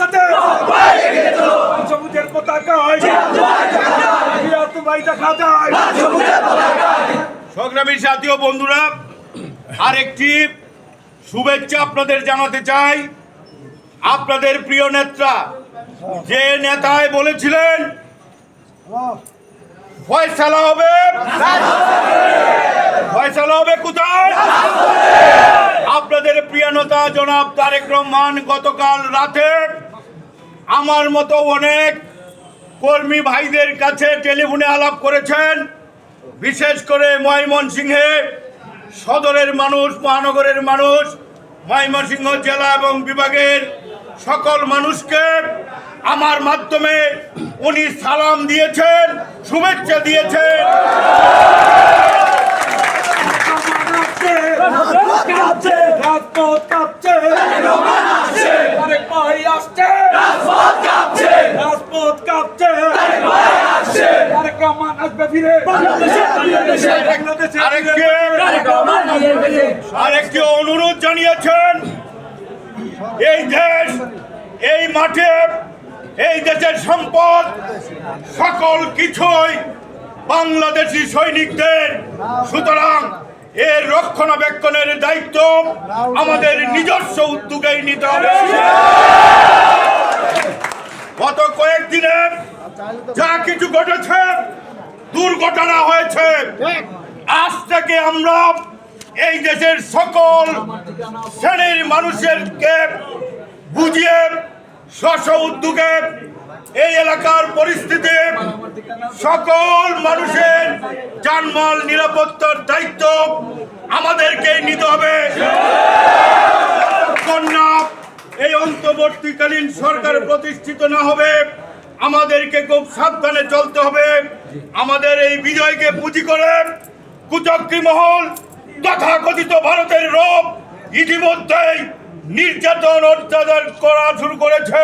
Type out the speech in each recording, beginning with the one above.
সাথে সাথে সবুজের জিয়া তোমায় দেখা জাতীয় বন্ধুরা, আরেকটি শুভেচ্ছা আপনাদের জানাতে চাই। আপনাদের প্রিয় নেতা, যে নেতায় বলেছিলেন ফয়সালা হবে ফয়সালা হবে কোথায় আপনাদের জনাব তারেক রহমান গতকাল রাতে আমার মতো অনেক কর্মী ভাইদের কাছে টেলিফোনে আলাপ করেছেন। বিশেষ করে ময়মনসিংহে সদরের মানুষ, মহানগরের মানুষ, ময়মনসিংহ জেলা এবং বিভাগের সকল মানুষকে আমার মাধ্যমে উনি সালাম দিয়েছেন, শুভেচ্ছা দিয়েছেন। আরেকটি অনুরোধ জানিয়েছেন এই দেশ, এই মাঠে, এই দেশের সম্পদ, সকল কিছুই বাংলাদেশি সৈনিকদের। সুতরাং এর রক্ষণাবেক্ষণের দায়িত্ব আমাদের নিজস্ব উদ্যোগেই নিতে হবে। গত কয়েকদিনে যা কিছু ঘটেছে, দুর্ঘটনা হয়েছে। আজ থেকে আমরা এই দেশের সকল শ্রেণির মানুষেরকে বুঝিয়ে স্ব উদ্যোগে এই এলাকার পরিস্থিতি সকল মানুষের জানমাল নিরাপত্তার দায়িত্ব আমাদেরকে নিতে হবে। কন্যা, এই অন্তর্বর্তীকালীন সরকার প্রতিষ্ঠিত না হবে, আমাদেরকে খুব সাবধানে চলতে হবে। আমাদের এই বিজয়কে পুঁজি করে কুচক্রী মহল তথাকথিত ভারতের রোগ ইতিমধ্যেই নির্যাতন, অত্যাচার করা শুরু করেছে।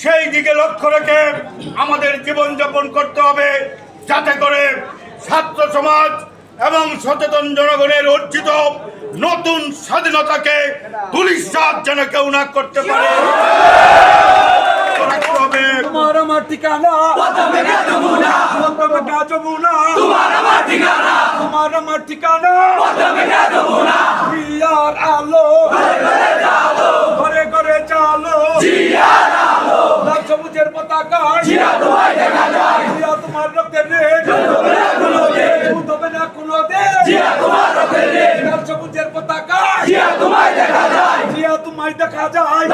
সেই দিকে লক্ষ্য রেখে আমাদের জীবনযাপন করতে হবে, যাতে করে সমাজ এবং সচেতন জনগণের অর্জিত নতুন স্বাধীনতাকে পুলিশ যেন কেউ না করতে পারে। ঘরে ঘরে সবুজের পতাকা যায় জিয়া তোমার রক্তের রেখ হবে না কোনো দেশ জিয়া তোমার রক্তের রেখ লাল সবুজের পতাকা জিয়া তোমায় দেখা যায়।